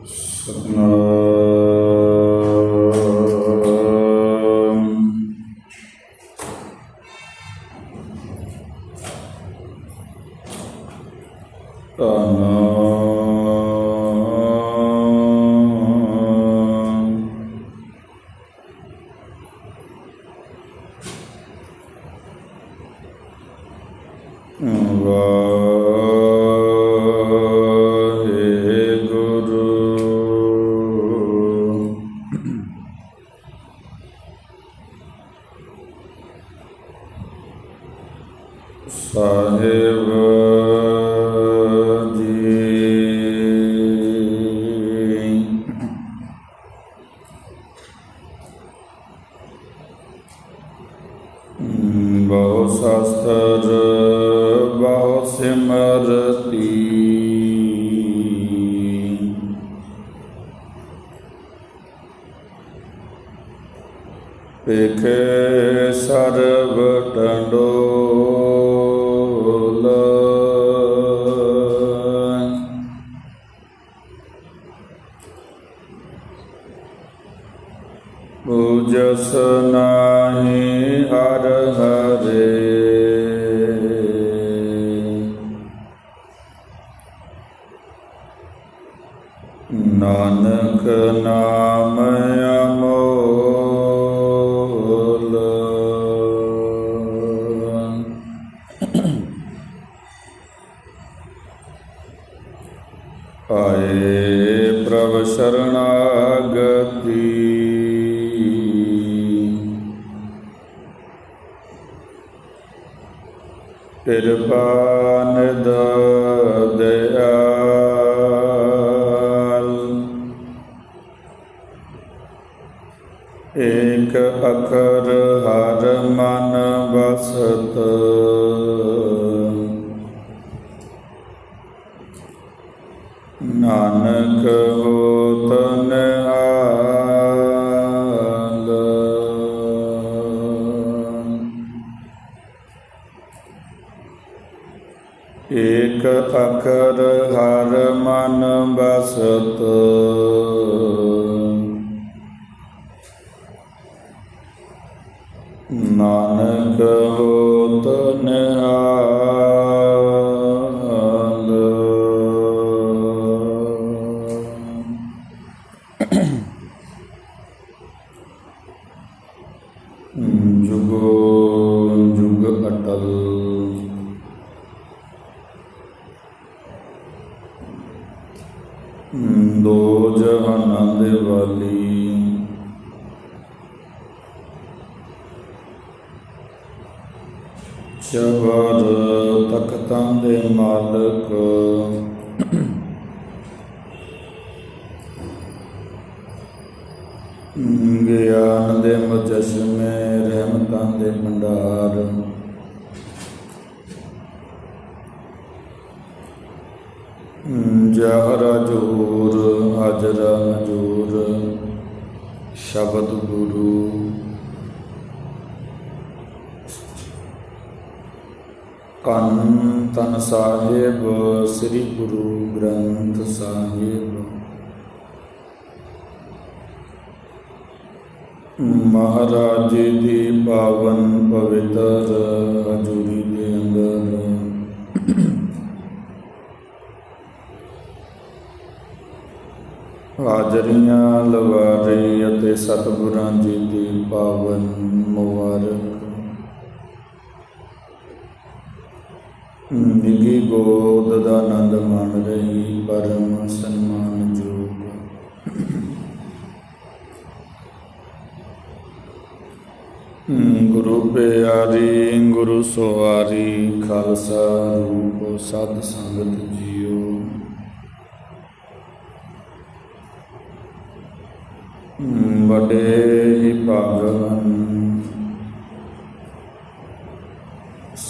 Continuaba ਸਿਮਰਤੀ। ਪੇਖੇ ਨਾਨਕ ਨਾਮ ਅਮੋਲ। ਆਏ ਪ੍ਰਭ ਸ਼ਰਣਾਗਤੀ। ਕਿਰਪਾ ਨਿਦ ਦਇਆਲ ਬਸਤ ਨਾਨਕ ਹੋਤ ਨਿਹਾਲ ਏਕ ਅਖਰ ਹਰ ਮਨ ਬਸਤ ਨਾਨਕ ਹੋਤ ਨਿਹਾਲ। ਜੁਗੋ ਜੁਗ ਅਟਲ। ਦੋ ਜਹਾਨਾਂ ਦੇ ਵਾਲੀ ਚਵਰ ਤਖਤਾਂ ਦੇ ਮਾਲਕ। ਗਿਆਨ ਦੇ ਮੁਜਸਮੇ, ਰਹਿਮਤਾਂ ਦੇ ਭੰਡਾਰ। ਜਹਰ ਜੋਰ ਹਾਜਰਾ ਹਜੂਰ, ਸ਼ਬਦ ਗੁਰੂ। ਕੰਨ ਤਨ ਸਾਹਿਬ, ਸ੍ਰੀ ਗੁਰੂ ਗ੍ਰੰਥ ਸਾਹਿਬ। ਮਹਾਰਾਜ ਜੀ ਦੀ ਪਾਵਨ ਪਵਿੱਤਰ ਹਜ਼ੂਰੀ ਦੇ ਅੰਦਰ ਹਾਜ਼ਰੀਆਂ ਲਵਾ ਰਹੀ ਅਤੇ ਸਤਿਗੁਰਾਂ ਜੀ ਦੀ ਪਾਵਨ ਮੁਬਾਰਕ ਨਿੱਗੀ ਗੋਦ ਦਾ ਆਨੰਦ ਮਾਣ ਰਹੀ, ਪਰਮ ਸਨਮਾਨ ਜੋਗ। ਗੁਰੂ ਪਿਆਰੀ, ਗੁਰੂ ਸਵਾਰੀ, ਖਾਲਸਾ ਰੂਪ ਸਤ ਸੰਗਤ ਜੀਓ। ਵੱਡੇ ਹੀ ਭਾਗਵਾਨ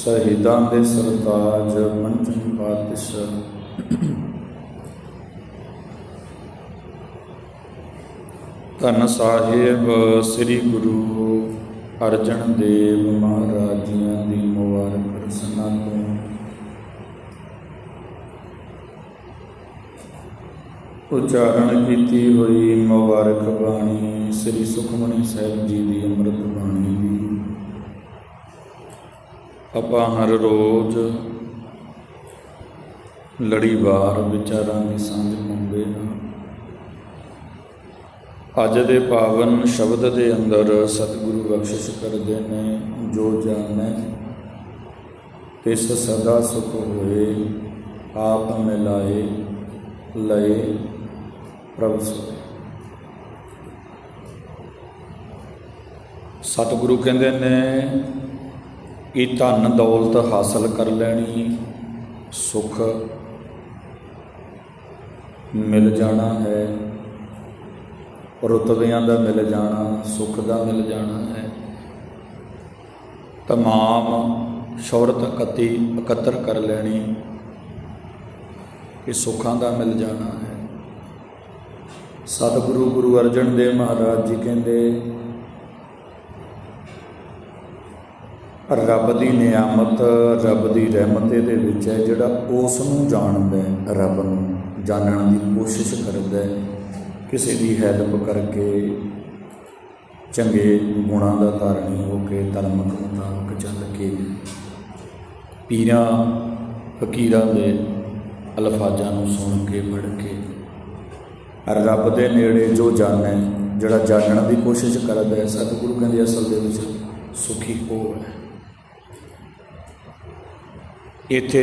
ਸ਼ਹੀਦਾਂ ਦੇ ਸਰਤਾਜ ਪੰਚਮ ਪਾਤਸ਼ਾਹ ਧੰਨ ਸਾਹਿਬ, ਸ੍ਰੀ ਗੁਰੂ ਅਰਜਨ ਦੇਵ ਮਹਾਰਾਜ ਜੀਆਂ ਦੀ ਮੁਬਾਰਕ ਰਸਨਾ ਤੋਂ। ਉਚਾਰਨ ਕੀਤੀ ਹੋਈ ਮੁਬਾਰਕ ਬਾਣੀ ਸ੍ਰੀ ਸੁਖਮਨੀ ਸਾਹਿਬ ਜੀ ਦੀ ਅੰਮ੍ਰਿਤ ਬਾਣੀ ਦੀ ਆਪਾਂ ਹਰ ਰੋਜ਼ ਲੜੀਵਾਰ ਵਿਚਾਰਾਂ ਦੀ ਸਾਂਝ ਪਾਉਂਦੇ ਹਾਂ। ਅੱਜ ਦੇ ਪਾਵਨ ਸ਼ਬਦ ਦੇ ਅੰਦਰ ਸਤਿਗੁਰੂ ਬਖਸ਼ਿਸ਼ ਕਰਦੇ ਨੇ, ਜੋ ਜਾਣੈ ਤਿਸ ਸਦਾ ਸੁਖ ਹੋਏ, ਆਪ ਮਿਲਾਏ, ਲਏ, ਪ੍ਰਭ ਸੋਏ। ਸਤਿਗੁਰੂ ਕਹਿੰਦੇ ਨੇ ਕਿ ਧਨ ਦੌਲਤ ਹਾਸਲ ਕਰ ਲੈਣੀ, ਸੁਖ ਮਿਲ ਜਾਣਾ ਹੈ। ਰੁਤਬਿਆਂ ਦਾ ਮਿਲ ਜਾਣਾ, ਸੁਖ ਦਾ ਮਿਲ ਜਾਣਾ ਹੈ। ਤਮਾਮ ਸ਼ੌਹਰਤ ਇਕੱਤੀ ਇਕੱਤਰ ਕਰ ਲੈਣੀ ਕਿ ਸੁੱਖਾਂ ਦਾ ਮਿਲ ਜਾਣਾ ਹੈ। ਸਤਿਗੁਰੂ ਗੁਰੂ ਅਰਜਨ ਦੇਵ ਮਹਾਰਾਜ ਜੀ ਕਹਿੰਦੇ ਰੱਬ ਦੀ ਨਿਆਮਤ, ਰੱਬ ਦੀ ਰਹਿਮਤ ਇਹਦੇ ਵਿੱਚ ਹੈ, ਜਿਹੜਾ ਉਸ ਨੂੰ ਜਾਣਦਾ ਹੈ, ਰੱਬ ਨੂੰ ਜਾਣਨ ਦੀ ਕੋਸ਼ਿਸ਼ ਕਰਦਾ ਹੈ, ਕਿਸੇ ਦੀ ਹੈਲਪ ਕਰਕੇ ਚੰਗੇ ਗੁਣਾਂ ਦਾ ਧਾਰਨੀ ਹੋ ਕੇ ਧਰਮ ਮੁਤਾਬਕ ਚੱਲ ਕੇ ਪੀਰਾਂ, ਫਕੀਰਾਂ ਦੇ ਅਲਫਾਜ਼ਾਂ ਨੂੰ ਸੁਣ ਕੇ, ਪੜ੍ਹ ਕੇ ਰੱਬ ਦੇ ਨੇੜੇ ਜੋ ਜਾਣੈ, ਜਿਹੜਾ ਜਾਣਨ ਦੀ ਕੋਸ਼ਿਸ਼ ਕਰਦਾ ਹੈ, ਸਤਿਗੁਰੂ ਕਹਿੰਦੇ ਅਸਲ ਦੇ ਵਿੱਚ ਸੁਖੀ ਉਹ ਹੈ। ਇੱਥੇ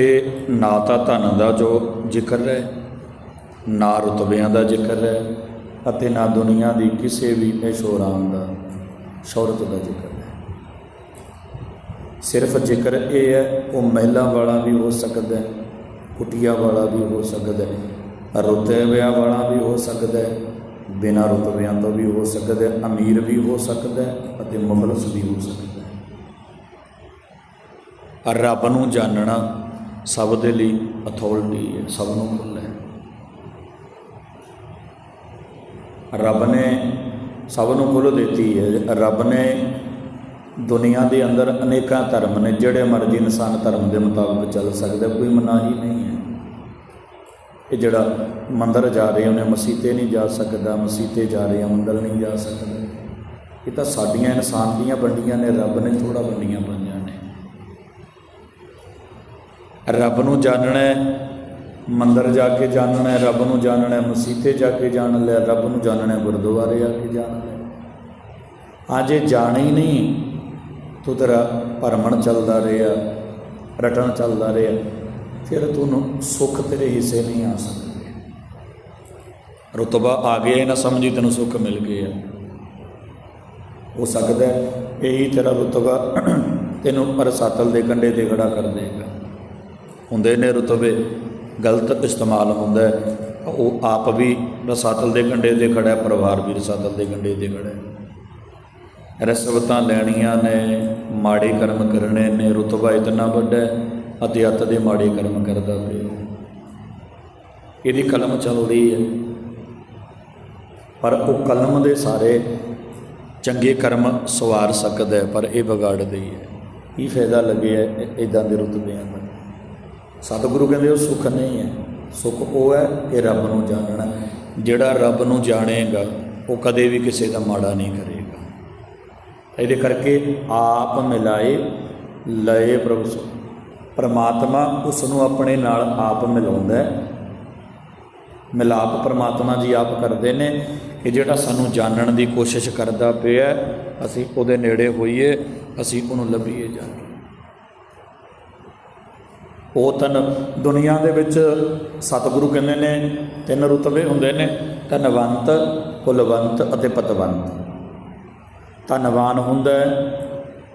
ਨਾ ਤਾਂ ਧਨ ਦਾ ਜੋ ਜ਼ਿਕਰ ਹੈ, ਨਾ ਰੁਤਬਿਆਂ ਦਾ ਜ਼ਿਕਰ ਹੈ ਅਤੇ ਨਾ ਦੁਨੀਆ ਦੀ ਕਿਸੇ ਵੀ ਐਸ਼ੋਰਾਮ ਦਾ, ਸ਼ੌਹਰਤ ਦਾ ਜ਼ਿਕਰ ਹੈ। ਸਿਰਫ ਜ਼ਿਕਰ ਇਹ ਹੈ, ਉਹ ਮਹਿਲਾ ਵਾਲਾ ਵੀ ਹੋ ਸਕਦਾ ਹੈ, ਕੁਟੀਆ ਵਾਲਾ ਵੀ ਹੋ ਸਕਦਾ ਹੈ, ਰੁਤਬਿਆਂ ਵਾਲਾ ਵੀ ਹੋ ਸਕਦਾ ਹੈ, ਬਿਨਾਂ ਰੁਤਬਿਆਂ ਤੋਂ ਵੀ ਹੋ ਸਕਦਾ ਹੈ, ਅਮੀਰ ਵੀ ਹੋ ਸਕਦਾ ਹੈ ਅਤੇ ਮੁਖਲਸ ਵੀ ਹੋ ਸਕਦਾ ਹੈ। ਰੱਬ ਨੂੰ ਜਾਣਨਾ ਸਭ ਦੇ ਲਈ ਅਥਾਰਟੀ ਹੈ, ਸਭ ਨੂੰ ਖੁੱਲ੍ਹਾ ਹੈ। ਰੱਬ ਨੇ ਸਭ ਨੂੰ ਖੁੱਲ੍ਹ ਦਿੱਤੀ ਹੈ। ਰੱਬ ਨੇ ਦੁਨੀਆ ਦੇ ਅੰਦਰ ਅਨੇਕਾਂ ਧਰਮ ਨੇ, ਜਿਹੜੇ ਮਰਜ਼ੀ ਇਨਸਾਨ ਧਰਮ ਦੇ ਮੁਤਾਬਕ ਚੱਲ ਸਕਦਾ ਕੋਈ ਮਨਾਹੀ ਨਹੀਂ ਹੈ। ਇਹ ਜਿਹੜਾ ਮੰਦਰ ਜਾ ਰਿਹਾ ਉਹਨੇ ਮਸੀਤੇ ਨਹੀਂ ਜਾ ਸਕਦਾ, ਮਸੀਤੇ ਜਾ ਰਹੇ ਮੰਦਰ ਨਹੀਂ ਜਾ ਸਕਦਾ। ਇਹ ਤਾਂ ਸਾਡੀਆਂ ਇਨਸਾਨ ਦੀਆਂ ਵੰਡੀਆਂ ਨੇ, ਰੱਬ ਨੇ ਥੋੜਾ ਵੰਡੀਆਂ ਪਾਈਆਂ ਨੇ ਰੱਬ ਨੂੰ ਜਾਣਨਾ ਹੈ, ਮੰਦਰ ਜਾ ਕੇ ਜਾਣਨਾ ਹੈ, ਰੱਬ ਨੂੰ ਜਾਣਨਾ ਹੈ, ਮਸੀਤੇ ਜਾ ਕੇ ਜਾਣ ਲਿਆ, ਰੱਬ ਨੂੰ ਜਾਣਨਾ ਹੈ, ਗੁਰਦੁਆਰੇ ਆ ਕੇ ਜਾਣ ਲਿਆ। ਅਜੇ ਜਾਣ ਹੀ ਨਹੀਂ, ਤੂੰ ਤੇਰਾ ਭਰਮਣ ਚੱਲਦਾ ਰਿਹਾ, ਰਟਣ ਚੱਲਦਾ ਰਿਹਾ, ਫਿਰ ਤੁਹਾਨੂੰ ਸੁੱਖ ਤੇਰੇ ਹਿੱਸੇ ਨਹੀਂ ਆ ਸਕਦੇ। ਰੁਤਬਾ ਆ ਗਿਆ, ਨਾ ਸਮਝੀ ਤੈਨੂੰ ਸੁੱਖ ਮਿਲ ਗਿਆ। ਹੋ ਸਕਦਾ ਇਹੀ ਤੇਰਾ ਰੁਤਬਾ ਤੈਨੂੰ ਅਰਸਾਤਲ ਦੇ ਕੰਢੇ ਤੇ ਖੜਾ ਕਰ ਦੇਗਾ ਹੁੰਦੇ ਨੇ, ਰੁਤਬੇ ਗਲਤ ਇਸਤੇਮਾਲ ਹੁੰਦਾ ਉਹ ਆਪ ਵੀ ਰਸਾਤਲ ਦੇ ਕੰਢੇ ਤੇ ਖੜਾ ਹੈ, ਪਰਿਵਾਰ ਵੀ ਰਸਾਤਲ ਦੇ ਕੰਢੇ ਤੇ ਖੜਾ ਹੈ। ਰਸਵਤਾਂ ਲੈਣੀਆਂ ਨੇ, ਮਾੜੇ ਕਰਮ ਕਰਨੇ ਨੇ, ਰੁਤਬਾ ਇਤਨਾ ਵੱਡਾ ਅਤੇ ਅੱਤ ਦੇ ਮਾੜੇ ਕਰਮ ਕਰਦਾ ਪਿਆ ਇਹਦੀ ਕਲਮ ਚੱਲਦੀ ਹੈ। ਪਰ ਉਹ ਕਲਮ ਦੇ ਸਾਰੇ ਚੰਗੇ ਕਰਮ ਸਵਾਰ ਸਕਦਾ ਪਰ ਇਹ ਵਿਗਾੜਦੀ ਹੈ ਕੀ ਫਾਇਦਾ ਲੱਗਿਆ ਇਦਾਂ ਦੇ ਰੁਤਬਿਆਂ ਦਾ? ਸਤਿਗੁਰੂ ਕਹਿੰਦੇ ਉਹ ਸੁੱਖ ਨਹੀਂ ਹੈ। ਸੁੱਖ ਉਹ ਹੈ ਕਿ ਰੱਬ ਨੂੰ ਜਾਣਨਾ ਜਿਹੜਾ ਰੱਬ ਨੂੰ ਜਾਣੇਗਾ, ਉਹ ਕਦੇ ਵੀ ਕਿਸੇ ਦਾ ਮਾੜਾ ਨਹੀਂ ਕਰੇਗਾ। ਇਹਦੇ ਕਰਕੇ ਆਪ ਮਿਲਾਏ, ਲਏ ਪ੍ਰਭੂ ਸੋ। ਪਰਮਾਤਮਾ ਉਸ ਨੂੰ ਆਪਣੇ ਨਾਲ ਆਪ ਮਿਲਾਉਂਦਾ ਹੈ। ਮਿਲਾਪ ਪਰਮਾਤਮਾ ਜੀ ਆਪ ਕਰਦੇ ਨੇ ਕਿ ਜਿਹੜਾ ਸਾਨੂੰ ਜਾਣਨ ਦੀ ਕੋਸ਼ਿਸ਼ ਕਰਦਾ ਪਿਆ ਅਸੀਂ ਉਹਦੇ ਨੇੜੇ ਹੋਈਏ, ਅਸੀਂ ਉਹਨੂੰ ਲੱਭੀਏ ਜਾ ਕੇ। ਉਹ ਤਨ ਦੁਨੀਆ ਦੇ ਵਿੱਚ ਸਤਿਗੁਰੂ ਕਹਿੰਦੇ ਨੇ, ਤਿੰਨ ਰੁਤਬੇ ਹੁੰਦੇ ਨੇ, ਧਨਵੰਤ, ਕੁਲਵੰਤ ਅਤੇ ਪਤਵੰਤ। ਧਨਵਾਨ ਹੁੰਦਾ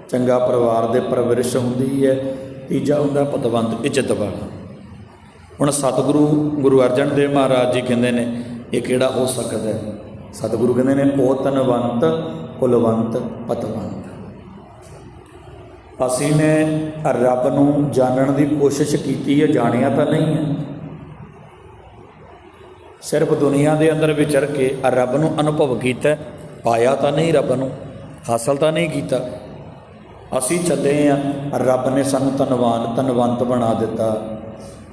ਚੰਗਾ ਪਰਿਵਾਰ ਦੇ ਪਰਵਰਿਸ਼ ਹੁੰਦੀ ਹੈ, ਤੀਜਾ ਹੁੰਦਾ ਪਤਵੰਤ, ਇੱਜ਼ਤ ਵਾਲਾ। ਹੁਣ ਸਤਿਗੁਰੂ ਗੁਰੂ ਅਰਜਨ ਦੇਵ ਮਹਾਰਾਜ ਜੀ ਕਹਿੰਦੇ ਨੇ, ਇਹ ਕਿਹੜਾ ਹੋ ਸਕਦਾ ਹੈ? ਸਤਿਗੁਰੂ ਕਹਿੰਦੇ ਨੇ, ਉਹ ਧਨਵੰਤ, ਕੁਲਵੰਤ, ਪਤਵੰਤ। ਅਸੀਂ ਨੇ ਰੱਬ ਨੂੰ ਜਾਣਨ ਦੀ ਕੋਸ਼ਿਸ਼ ਕੀਤੀ ਹੈ, ਜਾਣਿਆ ਤਾਂ ਨਹੀਂ ਹੈ। ਸਿਰਫ ਦੁਨੀਆ ਦੇ ਅੰਦਰ ਵਿਚਰ ਕੇ ਰੱਬ ਨੂੰ ਅਨੁਭਵ ਕੀਤਾ, ਪਾਇਆ ਤਾਂ ਨਹੀਂ ਰੱਬ ਨੂੰ, ਹਾਸਲ ਤਾਂ ਨਹੀਂ ਕੀਤਾ। ਅਸੀਂ ਚੱਲੇ ਆ ਰੱਬ ਨੇ ਸਾਨੂੰ ਧਨਵਾਨ, ਧਨਵੰਤ ਬਣਾ ਦਿੱਤਾ।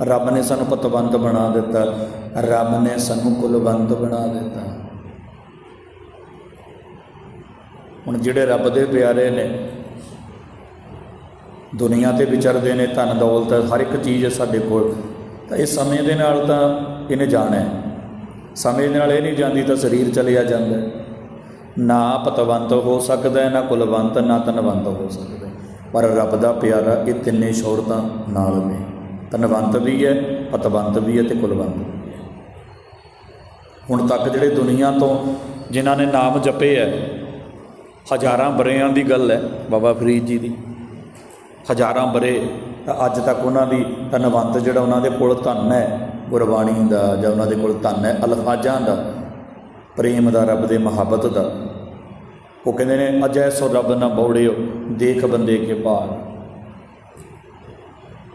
ਰੱਬ ਨੇ ਸਾਨੂੰ ਪਤਵੰਤ ਬਣਾ ਦਿੱਤਾ। ਰੱਬ ਨੇ ਸਾਨੂੰ ਕੁਲਵੰਤ ਬਣਾ ਦਿੱਤਾ। ਹੁਣ ਜਿਹੜੇ ਰੱਬ ਦੇ ਪਿਆਰੇ ਨੇ ਦੁਨੀਆ ਤੇ ਵਿਚਰਦੇ ਨੇ ਧਨ ਦੌਲਤ ਹਰ ਇੱਕ ਚੀਜ਼ ਹੈ ਸਾਡੇ ਕੋਲ। ਤਾਂ ਇਹ ਸਮੇਂ ਦੇ ਨਾਲ ਤਾਂ ਇਹਨੇ ਜਾਣਾ ਹੈ। ਸਮੇਂ ਨਾਲ ਇਹ ਨਹੀਂ ਜਾਂਦੀ ਤਾਂ ਸਰੀਰ ਚਲਿਆ ਜਾਂਦਾ ਨਾ ਪਤਵੰਤ ਹੋ ਸਕਦਾ ਹੈ, ਨਾ ਕੁਲਵੰਤ ਨਾ ਧਨਵੰਤ ਹੋ ਸਕਦਾ ਪਰ ਰੱਬ ਦਾ ਪਿਆਰਾ ਇਹ ਤਿੰਨੇ ਸ਼ੌਹਰਤਾਂ ਨਾਲ ਨੇ। ਧਨਵੰਤ ਵੀ ਹੈ ਪਤਵੰਤ ਵੀ ਹੈ ਤੇ ਕੁਲਵੰਤ ਵੀ ਹੈ। ਹੁਣ ਤੱਕ ਜਿਹੜੇ ਦੁਨੀਆ ਤੋਂ ਜਿਨ੍ਹਾਂ ਨੇ ਨਾਮ ਜਪੇ ਹੈ ਹਜ਼ਾਰਾਂ ਬਰਿਆਂ ਦੀ ਗੱਲ ਹੈ ਬਾਬਾ ਫਰੀਦ ਜੀ ਦੀ। ਹਜ਼ਾਰਾਂ ਬਰੇ, ਤਾਂ ਅੱਜ ਤੱਕ ਉਹਨਾਂ ਦੀ ਧਨਵੰਤ ਜਿਹੜਾ ਉਹਨਾਂ ਦੇ ਕੋਲ ਧਨ ਹੈ, ਗੁਰਬਾਣੀ ਦਾ ਜਾਂ ਉਹਨਾਂ ਦੇ ਕੋਲ ਧਨ ਹੈ, ਅਲਫਾਜ਼ਾਂ ਦਾ, ਪ੍ਰੇਮ ਦਾ, ਰੱਬ ਦੇ ਮੁਹੱਬਤ ਦਾ, ਉਹ ਕਹਿੰਦੇ ਨੇ, ਅਜੈ ਸੋ ਰੱਬ ਨਾ ਬੌੜਿਓ, ਦੇਖ ਬੰਦੇ ਕੇ ਭਾਗ।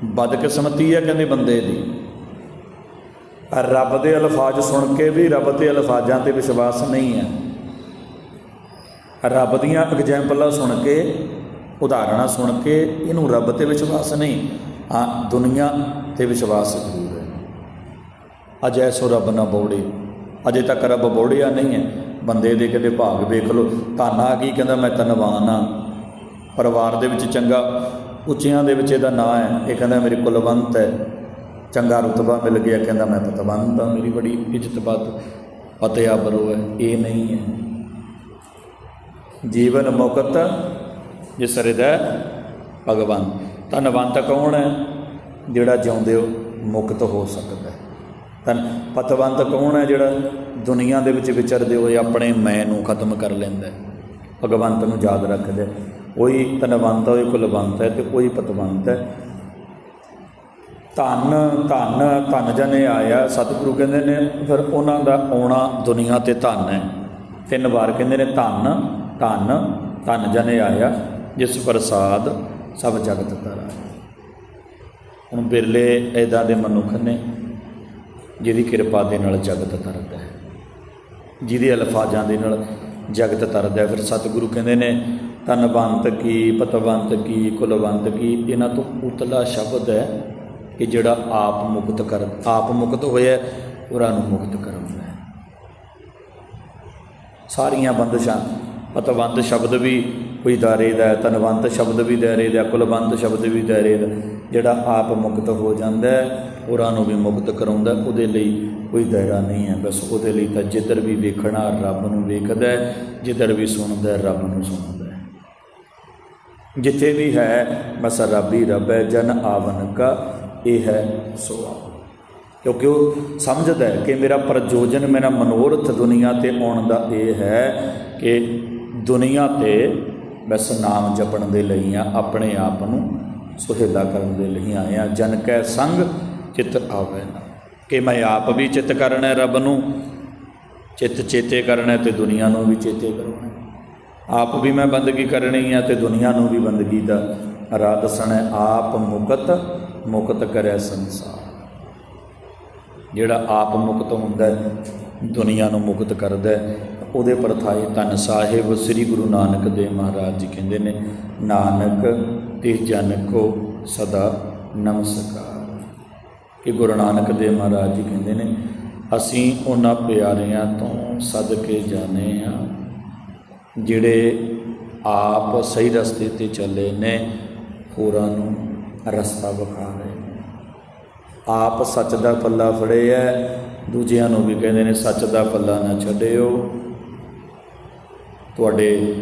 ਬਦਕਿਸਮਤੀ ਹੈ ਕਹਿੰਦੇ ਬੰਦੇ ਦੀ। ਰੱਬ ਦੇ ਅਲਫਾਜ਼ ਸੁਣ ਕੇ ਵੀ ਰੱਬ ਦੇ ਅਲਫਾਜ਼ਾਂ ਤੇ ਵਿਸ਼ਵਾਸ ਨਹੀਂ ਹੈ। ਰੱਬ ਦੀਆਂ ਐਗਜੈਂਪਲਾਂ ਸੁਣ ਕੇ ਉਦਾਹਰਣਾਂ ਸੁਣ ਕੇ ਇਹਨੂੰ ਰੱਬ ਤੇ ਵਿਸ਼ਵਾਸ ਨਹੀਂ, ਆ ਦੁਨੀਆ ਤੇ ਵਿਸ਼ਵਾਸ ਜ਼ਰੂਰ ਹੈ। ਅਜੈ ਸੋ ਰੱਬ ਨਾ ਬੋੜੇ, ਅਜੇ ਤੱਕ ਰੱਬ ਬੋੜਿਆ ਨਹੀਂ ਹੈ। ਬੰਦੇ ਦੇ ਕਹਿੰਦੇ ਭਾਗ ਵੇਖ ਲੋ ਧਾਨਾ ਕੀ ਕਹਿੰਦਾ, ਮੈਂ ਧਨਵਾਨ ਆ ਪਰਿਵਾਰ ਦੇ ਵਿੱਚ ਚੰਗਾ, ਉੱਚਿਆਂ ਦੇ ਵਿੱਚ ਇਹਦਾ ਨਾਂ ਹੈ। ਇਹ ਕਹਿੰਦਾ, ਮੇਰੇ ਕੁਲਵੰਤ ਹੈ। ਚੰਗਾ ਰੁਤਬਾ ਮਿਲ ਗਿਆ, ਕਹਿੰਦਾ, ਮੈਂ ਪਤਵੰਤ ਆ ਮੇਰੀ ਬੜੀ ਇੱਜ਼ਤ ਪਤਿਆ ਬਰੋ ਹੈ। ਇਹ ਨਹੀਂ ਹੈ। ਜੀਵਨ ਮੁਕਤ ਜਿਸ ਹਿਰਦੈ ਭਗਵਾਨ। ਧਨਵੰਤ ਕੌਣ ਹੈ ਜਿਹੜਾ ਜਿਉਂਦੇ ਹੋ ਮੁਕਤ ਹੋ ਸਕਦਾ ਹੈ? ਤਨ ਪਤਵੰਤ ਕੌਣ ਹੈ ਜਿਹੜਾ ਦੁਨੀਆ ਦੇ ਵਿੱਚ ਵਿਚਰਦੇ ਹੋਏ ਆਪਣੇ ਮੈਂ ਨੂੰ ਖਤਮ ਕਰ ਲੈਂਦਾ ਹੈ? ਭਗਵੰਤ ਨੂੰ ਯਾਦ ਰੱਖਦਾ ਉਹੀ ਕੋਈ ਧਨਵੰਤ ਹੈ ਕੁਲਵੰਤ ਹੈ ਤੇ ਉਹੀ ਪਤਵੰਤ ਹੈ। ਧਨ ਧਨ ਧਨ ਜਨੇ ਆਇਆ, ਸਤਿਗੁਰੂ ਕਹਿੰਦੇ ਨੇ, ਫਿਰ ਉਹਨਾਂ ਦਾ ਆਉਣਾ ਦੁਨੀਆ ਤੇ ਧਨ ਹੈ। ਤਿੰਨ ਵਾਰ ਕਹਿੰਦੇ ਨੇ ਧਨ ਧਨ ਧਨ ਜਨੇ ਆਇਆ। ਜਿਸ ਪ੍ਰਸਾਦ ਸਭ ਜਗਤ ਤਰਾ ਹੁਣ ਬਿਰਲੇ ਐਦਾਂ ਦੇ ਮਨੁੱਖ ਨੇ, ਜਿਹਦੀ ਕਿਰਪਾ ਦੇ ਨਾਲ ਜਗਤ ਤਰਦਾ ਹੈ। ਜਿਹਦੇ ਅਲਫਾਜ਼ਾਂ ਦੇ ਨਾਲ ਜਗਤ ਤਰਦਾ ਹੈ। ਫਿਰ ਸਤਿਗੁਰੂ ਕਹਿੰਦੇ ਨੇ, ਧਨਵੰਤ ਕੀ, ਪਤਵੰਤ ਕੀ, ਕੁਲਵੰਤ ਕੀ, ਇਹਨਾਂ ਤੋਂ ਉਤਲਾ ਸ਼ਬਦ ਹੈ ਕਿ ਜਿਹੜਾ ਆਪ ਮੁਕਤ ਕਰ, ਆਪ ਮੁਕਤ ਹੋਇਆ ਉਹਨਾਂ ਨੂੰ ਮੁਕਤ ਕਰਾਉਂਦਾ ਹੈ। ਸਾਰੀਆਂ ਬੰਦਸ਼ਾਂ ਪਤਵੰਤ ਸ਼ਬਦ ਵੀ ਕੋਈ ਦਾਇਰੇ ਦਾ ਹੈ ਧਨਵੰਤ ਸ਼ਬਦ ਵੀ ਦਾਇਰੇ ਦਾ ਕੁਲਵੰਤ ਸ਼ਬਦ ਵੀ ਦਾਇਰੇ ਦਾ ਜਿਹੜਾ ਆਪ ਮੁਕਤ ਹੋ ਜਾਂਦਾ ਹੈ ਹੋਰਾਂ ਨੂੰ ਵੀ ਮੁਕਤ ਕਰਾਉਂਦਾ ਉਹਦੇ ਲਈ ਕੋਈ ਦਾਇਰਾ ਨਹੀਂ ਹੈ। ਬਸ ਉਹਦੇ ਲਈ ਤਾਂ ਜਿੱਧਰ ਵੀ ਵੇਖਣਾ, ਰੱਬ ਨੂੰ ਵੇਖਦਾ ਜਿੱਧਰ ਵੀ ਸੁਣਦਾ ਰੱਬ ਨੂੰ ਸੁਣਦਾ ਜਿੱਥੇ ਵੀ ਹੈ, ਬਸ ਰੱਬ ਹੀ ਰੱਬ ਹੈ, ਜਨ ਆਵਨ ਕਾ, ਇਹ ਹੈ ਸੋ ਕਿਉਂਕਿ ਉਹ ਸਮਝਦਾ ਹੈ ਕਿ ਮੇਰਾ ਪ੍ਰਯੋਜਨ, ਮੇਰਾ ਮਨੋਰਥ ਦੁਨੀਆ ਤੇ ਆਉਣ ਦਾ ਇਹ ਹੈ ਕਿ ਦੁਨੀਆ ਤੇ ਬਸ ਨਾਮ ਜਪਣ ਦੇ ਲਈ ਆ, ਆਪਣੇ ਆਪ ਨੂੰ ਸੁਹੇਲਾ ਕਰਨ ਦੇ ਲਈ ਆਏ ਆ ਜਨ ਕੈ ਸੰਗ ਚਿਤ ਆਵੇ ਨਾ। ਕਿ ਮੈਂ ਆਪ ਵੀ ਚਿਤ ਕਰਨਾ ਰੱਬ ਨੂੰ, ਚਿਤ ਚੇਤੇ ਕਰਨਾ ਹੈ ਤੇ ਦੁਨੀਆ ਨੂੰ ਵੀ ਚੇਤੇ ਕਰਨਾ। ਆਪ ਵੀ ਮੈਂ ਬੰਦਗੀ ਕਰਨੀ ਆ ਤੇ ਦੁਨੀਆ ਨੂੰ ਵੀ ਬੰਦਗੀ ਦਾ ਰਾਹ ਦੱਸਣਾ। ਆਪ ਮੁਕਤ ਮੁਕਤ ਕਰੇ ਸੰਸਾਰ। ਜਿਹੜਾ ਆਪ ਮੁਕਤ ਹੁੰਦਾ ਦੁਨੀਆ ਨੂੰ ਮੁਕਤ ਕਰਦਾ ਉਹਦੇ ਪਰਥਾਏ ਧੰਨ ਸਾਹਿਬ ਸ੍ਰੀ ਗੁਰੂ ਨਾਨਕ ਦੇਵ ਮਹਾਰਾਜ ਜੀ ਕਹਿੰਦੇ ਨੇ, ਨਾਨਕ ਤੇ ਜਨ ਕੋ ਸਦਾ ਨਮਸਕਾਰ। ਇਹ ਗੁਰੂ ਨਾਨਕ ਦੇਵ ਮਹਾਰਾਜ ਜੀ ਕਹਿੰਦੇ ਨੇ, ਅਸੀਂ ਉਹਨਾਂ ਪਿਆਰਿਆਂ ਤੋਂ ਸਦਕੇ ਜਾਣੇ ਆ ਜਿਹੜੇ ਆਪ ਸਹੀ ਰਸਤੇ ਤੇ ਚੱਲੇ ਨੇ, ਹੋਰਾਂ ਨੂੰ ਰਸਤਾ ਵਿਖਾ ਰਹੇ ਨੇ। ਆਪ ਸੱਚ ਦਾ ਪੱਲਾ ਫੜਿਆ ਦੂਜਿਆਂ ਨੂੰ ਵੀ ਕਹਿੰਦੇ ਨੇ, ਸੱਚ ਦਾ ਪੱਲਾ ਨਾ ਛੱਡਿਓ। ਤੁਹਾਡੇ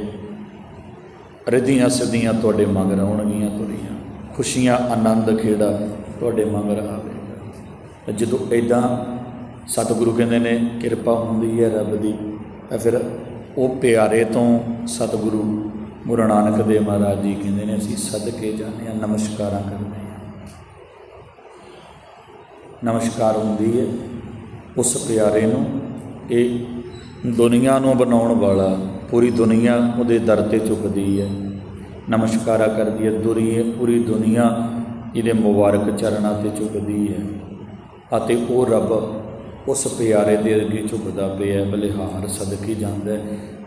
ਰਿਧੀਆਂ ਸਿੱਧੀਆਂ ਤੁਹਾਡੇ ਮਗਰ ਆਉਣਗੀਆਂ ਤੁਰੀਆਂ। ਖੁਸ਼ੀਆਂ ਆਨੰਦ ਖੇੜਾ ਤੁਹਾਡੇ ਮਗਰ ਆਵੇਗਾ ਜਦੋਂ ਐਦਾਂ ਸਤਿਗੁਰੂ ਕਹਿੰਦੇ ਨੇ, ਕਿਰਪਾ ਹੁੰਦੀ ਹੈ ਰੱਬ ਦੀ, ਤਾਂ ਫਿਰ ਉਹ ਪਿਆਰੇ ਤੋਂ ਸਤਿਗੁਰੂ ਗੁਰੂ ਨਾਨਕ ਦੇਵ ਮਹਾਰਾਜ ਜੀ ਕਹਿੰਦੇ ਨੇ, ਅਸੀਂ ਸਦਕੇ ਜਾਂਦੇ ਹਾਂ, ਨਮਸਕਾਰਾਂ ਕਰਦੇ ਹਾਂ। ਨਮਸਕਾਰ ਹੁੰਦੀ ਹੈ ਉਸ ਪਿਆਰੇ ਨੂੰ। ਇਹ ਦੁਨੀਆ ਨੂੰ ਬਣਾਉਣ ਵਾਲਾ ਪੂਰੀ ਦੁਨੀਆ ਉਹਦੇ ਦਰ ਤੇ ਝੁਕਦੀ ਹੈ। ਨਮਸਕਾਰਾ ਕਰਦੀ ਹੈ ਦੁਰੀ ਪੂਰੀ ਦੁਨੀਆ ਇਹਦੇ ਮੁਬਾਰਕ ਚਰਨਾਂ ਤੇ ਝੁਕਦੀ ਹੈ। ਅਤੇ ਉਹ ਰੱਬ ਉਸ ਪਿਆਰੇ ਦੇ ਅੱਗੇ ਝੁਕਦਾ ਪਿਆ ਬਲਿਹਾਰ ਸਦਕੇ ਜਾਂਦਾ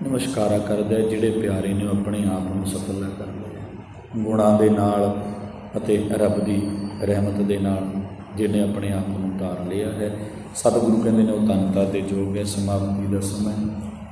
ਨਮਸਕਾਰਾ ਕਰਦਾ ਜਿਹੜੇ ਪਿਆਰੇ ਨੇ ਉਹ ਆਪਣੇ ਆਪ ਨੂੰ ਸਫਲ ਕਰਦੇ ਗੁਣਾਂ ਦੇ ਨਾਲ ਅਤੇ ਰੱਬ ਦੀ ਰਹਿਮਤ ਦੇ ਨਾਲ ਜਿਹਨੇ ਆਪਣੇ ਆਪ ਨੂੰ ਉਤਾਰ ਲਿਆ ਹੈ। ਸਤਿਗੁਰੂ ਕਹਿੰਦੇ ਨੇ ਉਹ ਤਨਤਾ ਤੇ ਜੋਗ ਹੈ, ਸਮਾਪਤੀ ਦਾ ਸਮਾਂ